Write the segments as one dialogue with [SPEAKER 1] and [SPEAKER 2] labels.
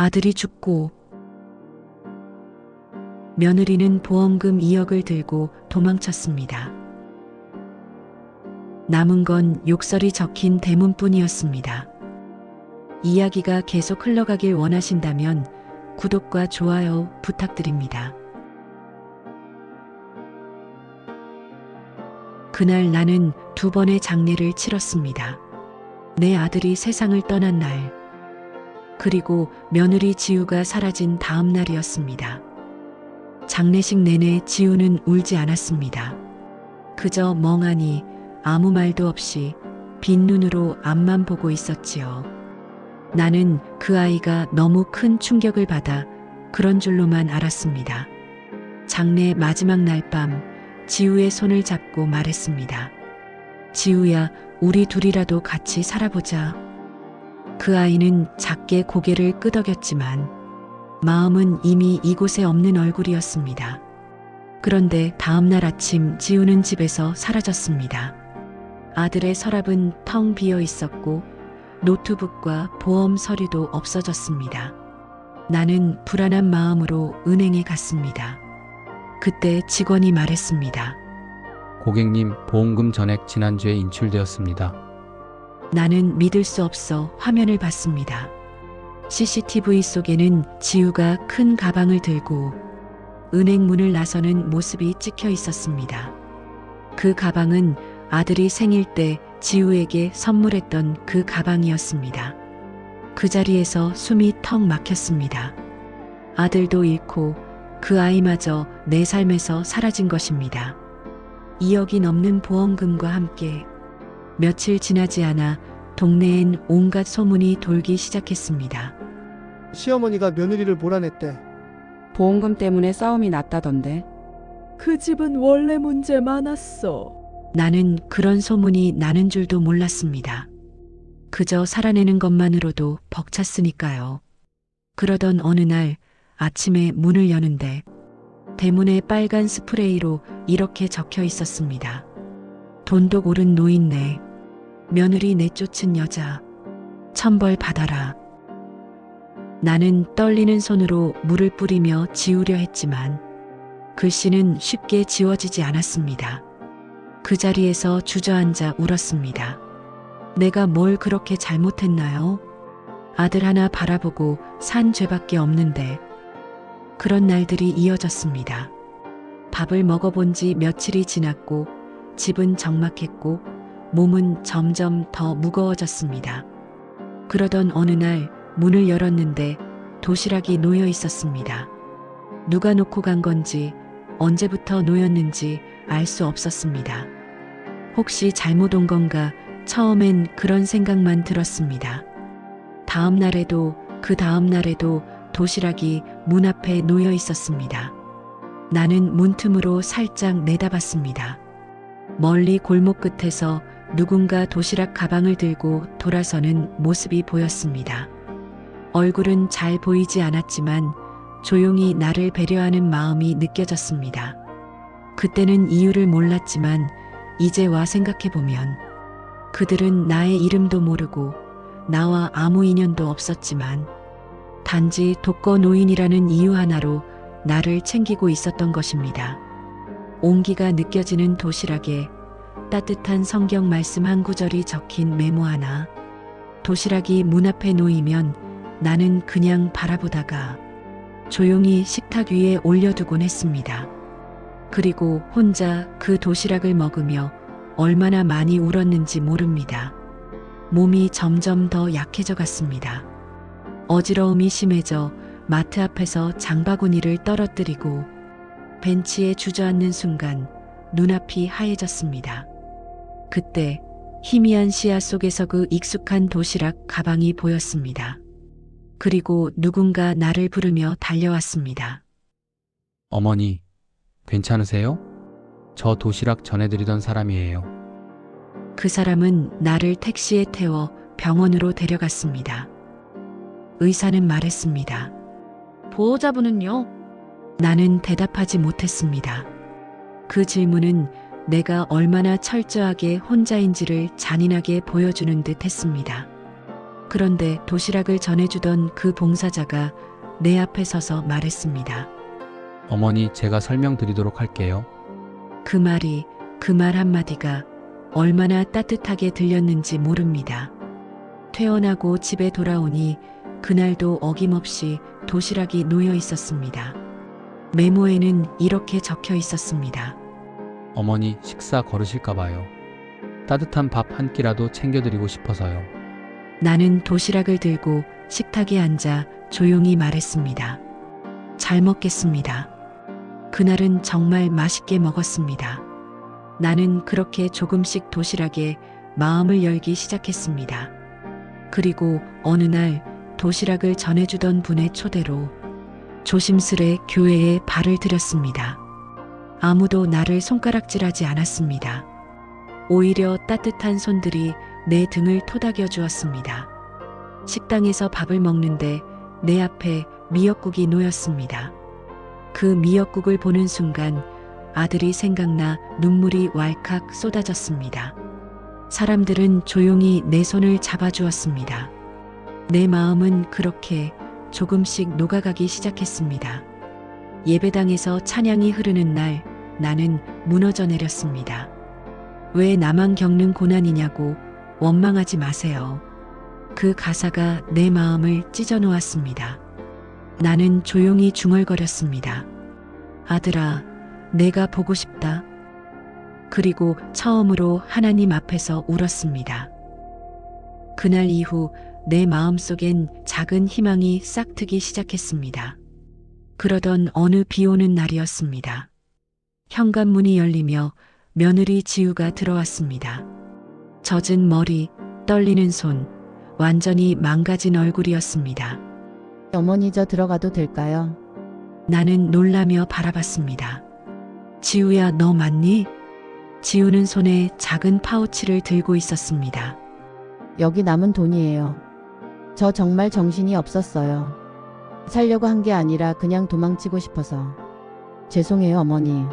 [SPEAKER 1] 아들이 죽고 며느리는 보험금 2억을 들고 도망쳤습니다. 남은 건 욕설이 적힌 대문뿐이었습니다. 이야기가 계속 흘러가길 원하신다면 구독과 좋아요 부탁드립니다. 그날 나는 두 번의 장례를 치렀습니다. 내 아들이 세상을 떠난 날, 그리고 며느리 지우가 사라진 다음 날이었습니다. 장례식 내내 지우는 울지 않았습니다. 그저 멍하니 아무 말도 없이 빈 눈으로 앞만 보고 있었지요. 나는 그 아이가 너무 큰 충격을 받아 그런 줄로만 알았습니다. 장례 마지막 날 밤 지우의 손을 잡고 말했습니다. 지우야, 우리 둘이라도 같이 살아보자. 그 아이는 작게 고개를 끄덕였지만 마음은 이미 이곳에 없는 얼굴이었습니다. 그런데 다음날 아침 지우는 집에서 사라졌습니다. 아들의 서랍은 텅 비어 있었고 노트북과 보험 서류도 없어졌습니다. 나는 불안한 마음으로 은행에 갔습니다. 그때 직원이 말했습니다.
[SPEAKER 2] 고객님 보험금 전액 지난주에 인출되었습니다.
[SPEAKER 1] 나는 믿을 수 없어 화면을 봤습니다. CCTV 속에는 지우가 큰 가방을 들고 은행 문을 나서는 모습이 찍혀 있었습니다. 그 가방은 아들이 생일 때 지우에게 선물했던 그 가방이었습니다. 그 자리에서 숨이 턱 막혔습니다. 아들도 잃고 그 아이마저 내 삶에서 사라진 것입니다. 2억이 넘는 보험금과 함께 며칠 지나지 않아 동네엔 온갖 소문이 돌기 시작했습니다.
[SPEAKER 3] 시어머니가 며느리를 몰아냈대.
[SPEAKER 4] 보험금 때문에 싸움이 났다던데.
[SPEAKER 5] 그 집은 원래 문제 많았어.
[SPEAKER 1] 나는 그런 소문이 나는 줄도 몰랐습니다. 그저 살아내는 것만으로도 벅찼으니까요. 그러던 어느 날 아침에 문을 여는데 대문에 빨간 스프레이로 이렇게 적혀 있었습니다. 돈독 오른 노인네, 며느리 내쫓은 여자, 천벌 받아라. 나는 떨리는 손으로 물을 뿌리며 지우려 했지만 글씨는 쉽게 지워지지 않았습니다. 그 자리에서 주저앉아 울었습니다. 내가 뭘 그렇게 잘못했나요? 아들 하나 바라보고 산 죄밖에 없는데 그런 날들이 이어졌습니다. 밥을 먹어본 지 며칠이 지났고 집은 적막했고 몸은 점점 더 무거워졌습니다. 그러던 어느 날 문을 열었는데 도시락이 놓여 있었습니다. 누가 놓고 간 건지 언제부터 놓였는지 알 수 없었습니다. 혹시 잘못 온 건가 처음엔 그런 생각만 들었습니다. 다음 날에도 그 다음 날에도 도시락이 문 앞에 놓여 있었습니다. 나는 문틈으로 살짝 내다봤습니다. 멀리 골목 끝에서 누군가 도시락 가방을 들고 돌아서는 모습이 보였습니다. 얼굴은 잘 보이지 않았지만 조용히 나를 배려하는 마음이 느껴졌습니다. 그때는 이유를 몰랐지만 이제 와 생각해보면 그들은 나의 이름도 모르고 나와 아무 인연도 없었지만 단지 독거 노인이라는 이유 하나로 나를 챙기고 있었던 것입니다. 온기가 느껴지는 도시락에 따뜻한 성경 말씀 한 구절이 적힌 메모 하나. 도시락이 문 앞에 놓이면 나는 그냥 바라보다가 조용히 식탁 위에 올려두곤 했습니다. 그리고 혼자 그 도시락을 먹으며 얼마나 많이 울었는지 모릅니다. 몸이 점점 더 약해져 갔습니다. 어지러움이 심해져 마트 앞에서 장바구니를 떨어뜨리고 벤치에 주저앉는 순간 눈앞이 하얘졌습니다. 그때 희미한 시야 속에서 그 익숙한 도시락 가방이 보였습니다. 그리고 누군가 나를 부르며 달려왔습니다.
[SPEAKER 2] 어머니, 괜찮으세요? 저 도시락 전해드리던 사람이에요.
[SPEAKER 1] 그 사람은 나를 택시에 태워 병원으로 데려갔습니다. 의사는 말했습니다.
[SPEAKER 5] 보호자분은요?
[SPEAKER 1] 나는 대답하지 못했습니다. 그 질문은 내가 얼마나 철저하게 혼자인지를 잔인하게 보여주는 듯 했습니다. 그런데 도시락을 전해주던 그 봉사자가 내 앞에 서서 말했습니다.
[SPEAKER 2] 어머니, 제가 설명드리도록 할게요.
[SPEAKER 1] 그 말이 그 말 한마디가 얼마나 따뜻하게 들렸는지 모릅니다. 퇴원하고 집에 돌아오니 그날도 어김없이 도시락이 놓여 있었습니다. 메모에는 이렇게 적혀 있었습니다.
[SPEAKER 2] 어머니, 식사 거르실까 봐요. 따뜻한 밥 한 끼라도 챙겨드리고 싶어서요.
[SPEAKER 1] 나는 도시락을 들고 식탁에 앉아 조용히 말했습니다. 잘 먹겠습니다. 그날은 정말 맛있게 먹었습니다. 나는 그렇게 조금씩 도시락에 마음을 열기 시작했습니다. 그리고 어느 날 도시락을 전해주던 분의 초대로 조심스레 교회에 발을 들였습니다. 아무도 나를 손가락질하지 않았습니다. 오히려 따뜻한 손들이 내 등을 토닥여 주었습니다. 식당에서 밥을 먹는데 내 앞에 미역국이 놓였습니다. 그 미역국을 보는 순간 아들이 생각나 눈물이 왈칵 쏟아졌습니다. 사람들은 조용히 내 손을 잡아주었습니다. 내 마음은 그렇게 조금씩 녹아가기 시작했습니다. 예배당에서 찬양이 흐르는 날 나는 무너져 내렸습니다. 왜 나만 겪는 고난이냐고 원망하지 마세요. 그 가사가 내 마음을 찢어 놓았습니다. 나는 조용히 중얼거렸습니다. 아들아, 내가 보고 싶다. 그리고 처음으로 하나님 앞에서 울었습니다. 그날 이후 내 마음속엔 작은 희망이 싹트기 시작했습니다. 그러던 어느 비 오는 날이었습니다. 현관문이 열리며 며느리 지우가 들어왔습니다. 젖은 머리, 떨리는 손, 완전히 망가진 얼굴이었습니다.
[SPEAKER 6] 어머니 저 들어가도 될까요?
[SPEAKER 1] 나는 놀라며 바라봤습니다. 지우야, 너 맞니? 지우는 손에 작은 파우치를 들고 있었습니다.
[SPEAKER 6] 여기 남은 돈이에요. 저 정말 정신이 없었어요. 살려고 한 게 아니라 그냥 도망치고 싶어서. 죄송해요, 어머니.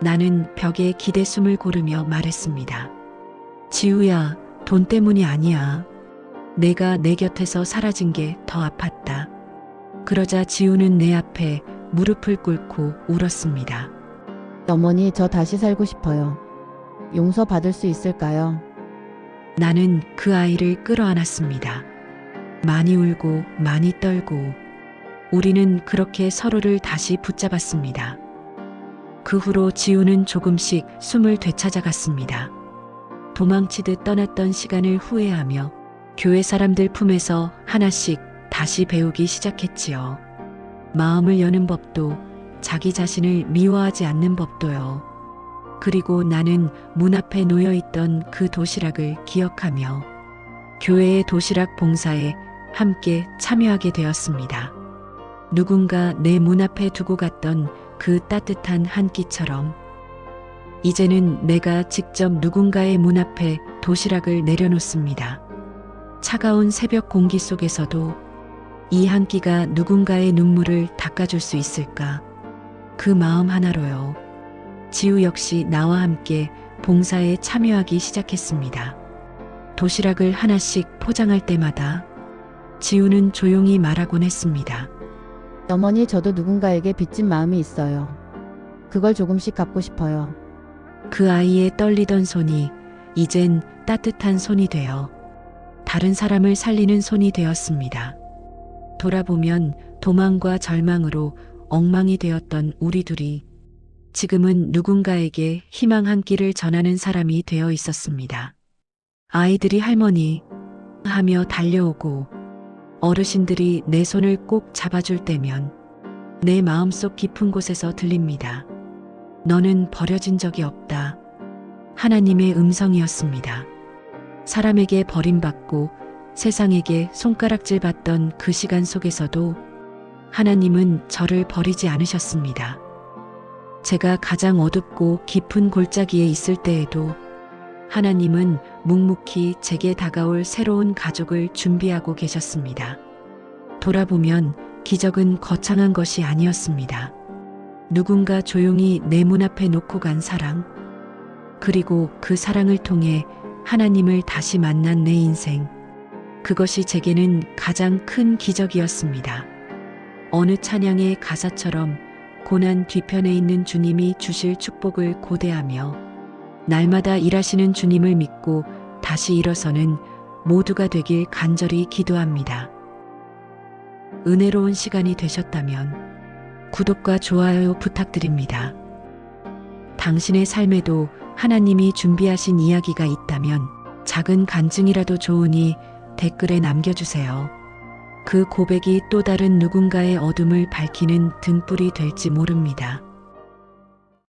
[SPEAKER 1] 나는 벽에 기대 숨을 고르며 말했습니다. 지우야, 돈 때문이 아니야. 내가 내 곁에서 사라진 게 더 아팠다. 그러자 지우는 내 앞에 무릎을 꿇고 울었습니다.
[SPEAKER 6] 어머니 저 다시 살고 싶어요. 용서 받을 수 있을까요?
[SPEAKER 1] 나는 그 아이를 끌어안았습니다. 많이 울고 많이 떨고 우리는 그렇게 서로를 다시 붙잡았습니다. 그 후로 지우는 조금씩 숨을 되찾아갔습니다. 도망치듯 떠났던 시간을 후회하며 교회 사람들 품에서 하나씩 다시 배우기 시작했지요. 마음을 여는 법도 자기 자신을 미워하지 않는 법도요. 그리고 나는 문 앞에 놓여 있던 그 도시락을 기억하며 교회의 도시락 봉사에 함께 참여하게 되었습니다. 누군가 내 문 앞에 두고 갔던 그 따뜻한 한 끼처럼 이제는 내가 직접 누군가의 문 앞에 도시락을 내려놓습니다. 차가운 새벽 공기 속에서도 이 한 끼가 누군가의 눈물을 닦아줄 수 있을까? 그 마음 하나로요. 지우 역시 나와 함께 봉사에 참여하기 시작했습니다. 도시락을 하나씩 포장할 때마다 지우는 조용히 말하곤 했습니다.
[SPEAKER 6] 어머니 저도 누군가에게 빚진 마음이 있어요. 그걸 조금씩 갚고 싶어요.
[SPEAKER 1] 그 아이의 떨리던 손이 이젠 따뜻한 손이 되어 다른 사람을 살리는 손이 되었습니다. 돌아보면 도망과 절망으로 엉망이 되었던 우리 둘이 지금은 누군가에게 희망 한 끼를 전하는 사람이 되어 있었습니다. 아이들이 할머니 하며 달려오고 어르신들이 내 손을 꼭 잡아줄 때면 내 마음속 깊은 곳에서 들립니다. 너는 버려진 적이 없다. 하나님의 음성이었습니다. 사람에게 버림받고 세상에게 손가락질 받던 그 시간 속에서도 하나님은 저를 버리지 않으셨습니다. 제가 가장 어둡고 깊은 골짜기에 있을 때에도 하나님은 묵묵히 제게 다가올 새로운 가족을 준비하고 계셨습니다. 돌아보면 기적은 거창한 것이 아니었습니다. 누군가 조용히 내 문 앞에 놓고 간 사랑, 그리고 그 사랑을 통해 하나님을 다시 만난 내 인생. 그것이 제게는 가장 큰 기적이었습니다. 어느 찬양의 가사처럼 고난 뒤편에 있는 주님이 주실 축복을 고대하며 날마다 일하시는 주님을 믿고 다시 일어서는 모두가 되길 간절히 기도합니다. 은혜로운 시간이 되셨다면 구독과 좋아요 부탁드립니다. 당신의 삶에도 하나님이 준비하신 이야기가 있다면 작은 간증이라도 좋으니 댓글에 남겨주세요. 그 고백이 또 다른 누군가의 어둠을 밝히는 등불이 될지 모릅니다.